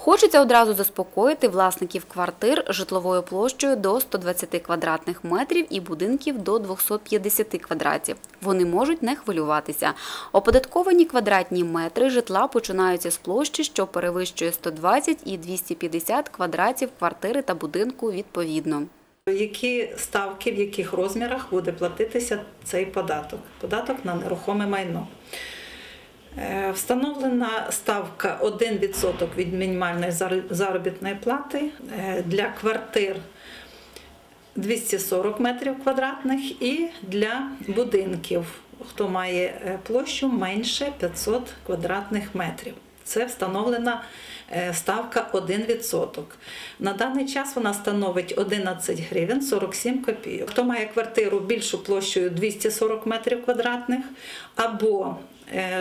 Хочеться одразу заспокоїти власників квартир житловою площею до 120 квадратних метрів і будинків до 250 квадратів. Вони можуть не хвилюватися. Оподатковані квадратні метри житла починаються з площі, що перевищує 120 і 250 квадратів квартири та будинку відповідно. Які ставки, в яких розмірах буде платитися цей податок? Податок на нерухоме майно. Е, Встановлена ставка 1% від мінімальної заробітної плати е, для квартир 240 метрів квадратних і для будинків, хто має е, площу менше 500 квадратних метрів. Це встановлена ставка 1%. На даний час вона становить 11 гривень 47 копійок. Хто має квартиру більшу площею 240 метрів квадратних або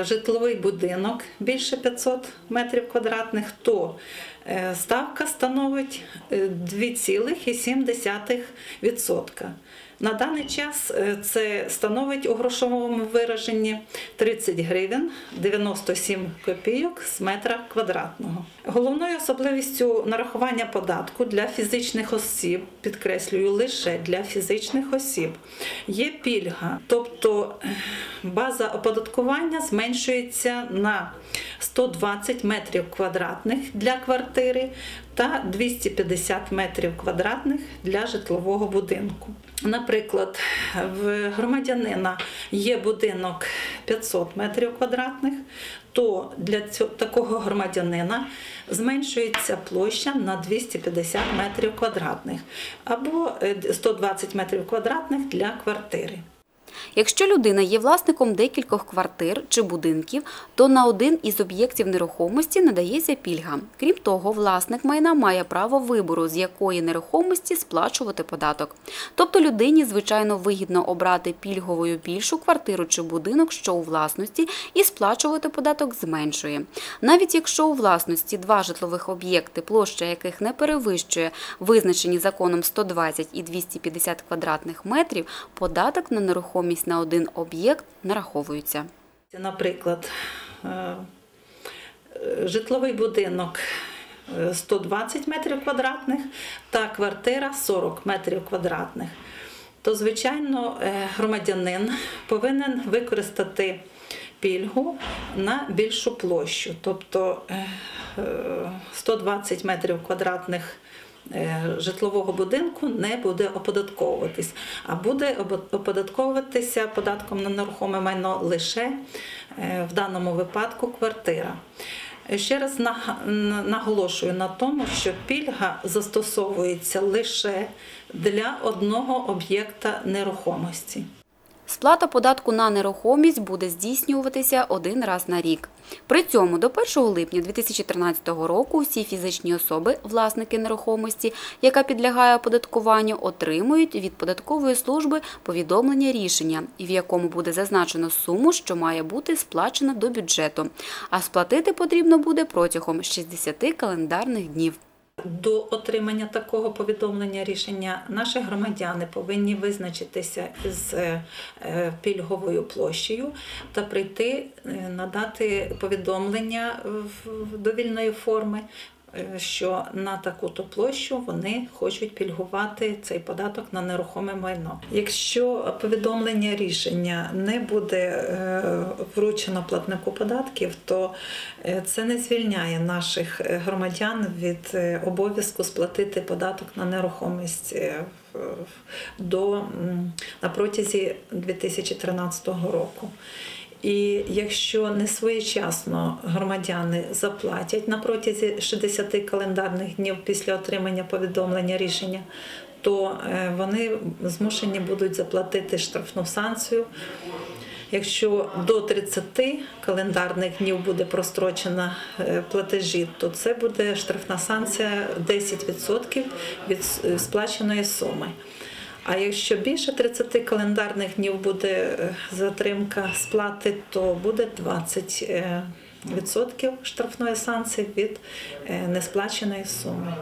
житловий будинок більше 500 метрів квадратних, то е, ставка становить е, 2,7%. На даний час е, це становить у грошовому вираженні 30 гривень 97 копійок з метра квадратного. Головною особливістю нарахування податку для фізичних осіб, підкреслюю, лише для фізичних осіб, є пільга, тобто е, база оподаткування зменшується на 120 метрів квадратних для квартири та 250 метрів квадратних для житлового будинку. Наприклад, в громадянина є будинок 500 метрів квадратних, то для цього, такого громадянина зменшується площа на 250 метрів квадратних або е, 120 метрів квадратних для квартири. Якщо людина є власником декількох квартир чи будинків, то на один із об'єктів нерухомості надається пільга. Крім того, власник майна має право вибору, з якої нерухомості сплачувати податок. Тобто людині, звичайно, вигідно обрати пільговою більшу квартиру чи будинок, що у власності, і сплачувати податок зменшує. Навіть якщо у власності два житлових об'єкти, площа яких не перевищує визначені законом 120 і 250 квадратних метрів, податок на нерухомість на один об'єкт нараховується. Наприклад, е, е, житловий будинок е, 120 метрів квадратних та квартира 40 метрів квадратних. То, звичайно, е, громадянин повинен використати пільгу на більшу площу, тобто е, е, 120 метрів квадратних е, житлового будинку не буде оподатковуватись, а буде оподатковуватися податком на нерухоме майно лише е, в даному випадку квартира. Ще раз наголошую на тому, що пільга застосовується лише для одного об'єкта нерухомості. Сплата податку на нерухомість буде здійснюватися один раз на рік. При цьому до 1 липня 2013 року всі фізичні особи, власники нерухомості, яка підлягає оподаткуванню, отримують від податкової служби повідомлення рішення, в якому буде зазначено суму, що має бути сплачена до бюджету. А сплатити потрібно буде протягом 60 календарних днів. До отримання такого повідомлення рішення наші громадяни повинні визначитися із е, е, пільговою площею та прийти е, надати повідомлення в довільної форми. Е, Що на таку-то площу вони хочуть пільгувати цей податок на нерухоме майно. Якщо повідомлення рішення не буде е, вручено платнику податків, то е, це не звільняє наших громадян від обов'язку сплатити податок на нерухомість до на протязі 2013 року. І якщо не своєчасно громадяни заплатять на протязі 60 календарних днів після отримання повідомлення рішення, то е, вони змушені будуть заплатити штрафну санкцію. Якщо до 30 календарних днів буде прострочена е, платежі, то це буде штрафна санкція 10% від сплаченої суми. А якщо більше 30 календарних днів буде е, затримка сплати, то буде 20 е, відсотків штрафної санкції від е, несплаченої суми.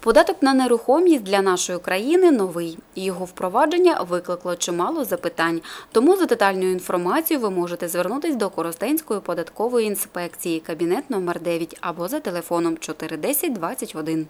Податок на нерухомість для нашої країни новий. Його впровадження викликло чимало запитань. Тому за детальною інформацією ви можете звернутись до Коростенської податкової інспекції, кабінет номер 9 або за телефоном 410 21.